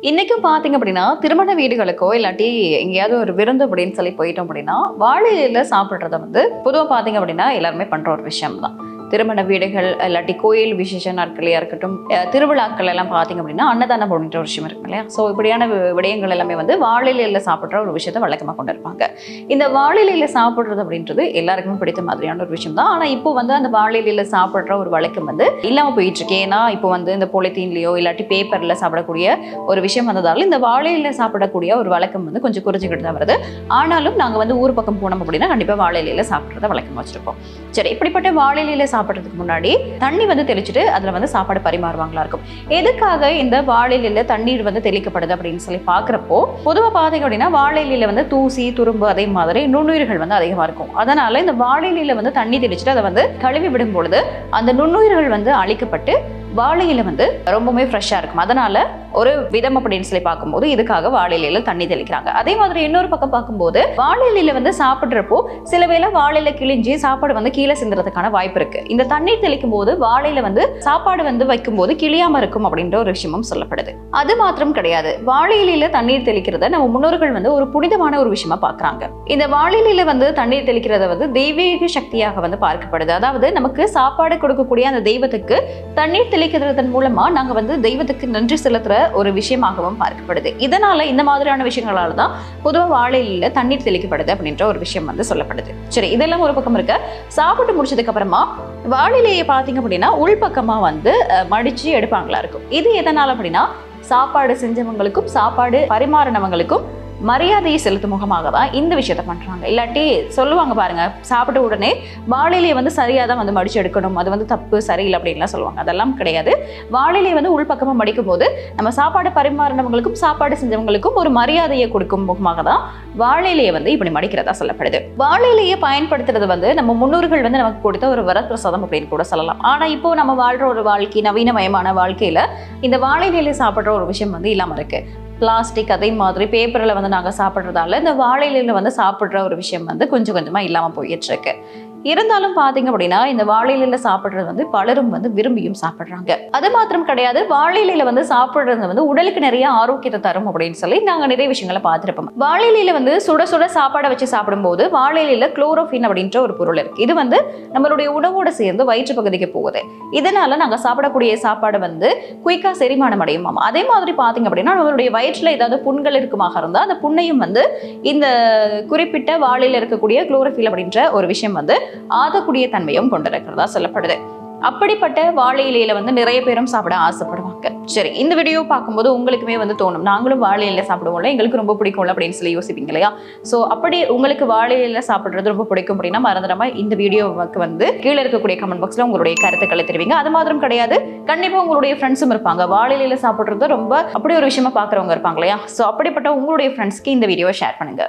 இன்னைக்கும் பார்த்தீங்க அப்படின்னா திருமண வீடுகளுக்கோ இல்லாட்டி எங்கேயாவது ஒரு விருந்து அப்படின்னு சொல்லி போயிட்டோம் அப்படின்னா வாழை இலையில சாப்பிட்றத வந்து பொதுவாக பார்த்தீங்க அப்படின்னா எல்லாருமே பண்ணுற ஒரு விஷயம் தான் திருமண வீடுகள் இல்லாட்டி கோயில் விசேஷ நாட்களையாக இருக்கட்டும் திருவிழாக்கள் எல்லாம் பார்த்தீங்க அப்படின்னா அன்னதானம் அப்படின்ற ஒரு விஷயம் இருக்கு இல்லையா? ஸோ இப்படியான விடயங்கள் எல்லாமே வந்து வாழை சாப்பிட்ற ஒரு விஷயத்தை வழக்கமாக கொண்டு இருப்பாங்க இந்த வாழை சாப்பிட்றது அப்படின்றது எல்லாருக்குமே பிடித்த மாதிரியான ஒரு விஷயம் தான். ஆனால் இப்போ வந்து அந்த வாழை சாப்பிட்ற ஒரு வழக்கம் வந்து இல்லாமல் போயிட்டு இருக்கு ஏன்னா இப்போ வந்து இந்த பொலித்தீன்லையோ இல்லாட்டி பேப்பர்ல சாப்பிடக்கூடிய ஒரு விஷயம் வந்ததால இந்த வாழையில சாப்பிடக்கூடிய ஒரு வழக்கம் வந்து கொஞ்சம் குறைஞ்சிக்கிட்டு தான் வருது. ஆனாலும் நாங்கள் வந்து ஊர் பக்கம் போனோம் அப்படின்னா கண்டிப்பாக வாழை சாப்பிட்றத வழக்கம் வச்சுருப்போம். சரி இப்படிப்பட்ட வாழை சாப்பிட்றதுக்கு முன்னாடி தண்ணி வந்து தெளிச்சுட்டு அதில் வந்து சாப்பாடு பரிமாறுவாங்களா இருக்கும். எதுக்காக இந்த வாழையில தண்ணீர் வந்து தெளிக்கப்படுது அப்படின்னு சொல்லி பார்க்குறப்போ பொதுவாக பார்த்தீங்க அப்படின்னா வாழை வந்து தூசி துரும்பு அதே மாதிரி நுண்ணுயிர்கள் வந்து அதிகமாக இருக்கும். அதனால இந்த வாழை வந்து தண்ணி தெளிச்சுட்டு அதை வந்து கழுவி விடும் பொழுது அந்த நுண்ணுயிர்கள் வந்து அழிக்கப்பட்டு வாழை இலை வந்து ரொம்பவுமே ஃப்ரெஷ்ஷாக இருக்கும். அதனால ஒரு விதம் அப்படின்னு சொல்லி பார்க்கும்போது இதுக்காக வாழை தண்ணி தெளிக்கிறாங்க. அதே மாதிரி இன்னொரு பக்கம் பார்க்கும்போது வாழை வந்து சாப்பிட்றப்போ சில வேளை வாழையில கிழிஞ்சு சாப்பாடு வந்து கீழே சிந்துறதுக்கான வாய்ப்பு இருக்கு. இந்த தண்ணீர் தெளிக்கும் போது வாழையில வந்து சாப்பாடு வந்து வைக்கும்போது கிளியாம இருக்கும் அப்படின்ற ஒரு விஷயமும் சொல்லப்படுது. அது மாத்திரம் கிடையாது. வாழை தண்ணீர் தெளிக்கிறத நம்ம முன்னோர்கள் வந்து ஒரு புனிதமான ஒரு விஷயமா பாக்குறாங்க இந்த வாழையில வந்து தண்ணீர் தெளிக்கிறத வந்து தெய்வீக சக்தியாக வந்து பார்க்கப்படுது. அதாவது நமக்கு சாப்பாடு கொடுக்கக்கூடிய அந்த தெய்வத்துக்கு தண்ணீர் தெளிக்கிறதன் மூலமா நாங்க வந்து தெய்வத்துக்கு நன்றி செலுத்துற ஒரு விஷயமாகவும் பார்க்கப்படுது. இதனால இந்த மாதிரியான விஷயங்களால தான் பொதுவாக வாழையில தண்ணீர் தெளிக்கப்படுது அப்படின்ற ஒரு விஷயம் வந்து சொல்லப்படுது. சரி இதெல்லாம் ஒரு பக்கம் இருக்க. சாப்பிட்டு முடிச்சதுக்கு அப்புறமா வாழையிலேயே பார்த்தீங்க அப்படின்னா உள்பக்கமா வந்து மடிச்சு எடுப்பாங்களா இருக்கும். இது எதனால அப்படின்னா சாப்பாடு செஞ்சவங்களுக்கும் சாப்பாடு பரிமாறினவங்களுக்கும் மரியாதையை செலுத்தும் முகமாக தான் இந்த விஷயத்த பண்ணுறாங்க இல்லாட்டி சொல்லுவாங்க பாருங்கள் சாப்பிட்ட உடனே வாழையிலையை வந்து சரியாக தான் வந்து மடிச்சு எடுக்கணும் அது வந்து தப்பு சரியில்லை அப்படின்லாம் சொல்லுவாங்க. அதெல்லாம் கிடையாது. வாழையிலை வந்து உள்பக்கமாக மடிக்கும் போது நம்ம சாப்பாடு பரிமாறினவங்களுக்கும் சாப்பாடு செஞ்சவங்களுக்கும் ஒரு மரியாதையை கொடுக்கும் முகமாக தான் வாழையிலையை வந்து இப்படி மடிக்கிறதா சொல்லப்படுது. வாழையிலேயே பயன்படுத்துறது வந்து நம்ம முன்னோர்கள் வந்து நமக்கு கொடுத்த ஒரு வரப்பிரசாதம் அப்படின்னு கூட சொல்லலாம். ஆனால் இப்போ நம்ம வாழ்கிற ஒரு வாழ்க்கை நவீனமயமான வாழ்க்கையில் இந்த வாழையிலையில சாப்பிட்ற ஒரு விஷயம் வந்து இல்லாமல் இருக்கு. பிளாஸ்டிக் அதே மாதிரி பேப்பரில் வந்து நாங்கள் சாப்பிட்றதால இந்த வாழையிலையில் வந்து சாப்பிட்ற ஒரு விஷயம் வந்து கொஞ்சம் கொஞ்சமாக இல்லாமல் போயிட்டுருக்கு இருந்தாலும் பார்த்தீங்க அப்படின்னா இந்த வாழையிலையில சாப்பிட்றது வந்து பலரும் வந்து விரும்பியும் சாப்பிட்றாங்க. அது மாத்திரம் கிடையாது வாழையிலையில வந்து சாப்பிட்றது வந்து உடலுக்கு நிறைய ஆரோக்கியத்தை தரும் அப்படின்னு சொல்லி நாங்கள் நிறைய விஷயங்களை பார்த்துருப்போம். வாழையிலையில வந்து சுட சுட சாப்பாடை வச்சு சாப்பிடும்போது வாழையிலையில குளோரோஃபின் அப்படின்ற ஒரு பொருள் இருக்கு. இது வந்து நம்மளுடைய உணவோட சேர்ந்து வயிற்று பகுதிக்கு போகுது. இதனால நாங்கள் சாப்பிடக்கூடிய சாப்பாடு வந்து குயிக்காக செரிமானம் அடையுமாம் அதே மாதிரி பார்த்தீங்க அப்படின்னா நம்மளுடைய வயிற்றில் ஏதாவது புண்கள் இருக்குமாக இருந்தால் அந்த புண்ணையும் வந்து இந்த குறிப்பிட்ட வாழையில் இருக்கக்கூடிய குளோரோஃபில் அப்படின்ற ஒரு விஷயம் வந்து ஆதக்கூடிய தன்மையும் கொண்டிருக்கிறதா சொல்லப்படுது. அப்படிப்பட்ட வாழை இலையில வந்து நிறைய பேரும் சாப்பிட ஆசைப்படுவாங்க. சரி இந்த வீடியோ பார்க்கும்போது உங்களுக்குமே வந்து தோணும். நாங்களும் வாழை இலையில சாப்பிடுவோம்ல எங்களுக்கு ரொம்ப பிடிக்கும்ல அப்படின்னு சொல்லி யோசிப்பீங்க இல்லையா? ஸோ அப்படி உங்களுக்கு வாழை இலையில சாப்பிட்றது ரொம்ப பிடிக்கும் அப்படின்னா மறந்துடாம இந்த வீடியோவுக்கு வந்து கீழே இருக்கக்கூடிய கமெண்ட் பாக்ஸ்ல உங்களுடைய கருத்துக்களை தெரிவிங்க. அது மாத்திரம் கிடையாது கண்டிப்பா உங்களுடைய ஃப்ரெண்ட்ஸும் இருப்பாங்க. வாழை இலையில சாப்பிட்றது ரொம்ப அப்படி ஒரு விஷயமா பார்க்குறவங்க இருப்பாங்க இல்லையா? ஸோ அப்படிப்பட்ட உங்களுடைய ஃப்ரெண்ட்ஸ்க்கு இந்த வீடியோவை ஷேர் பண்ணுங்க.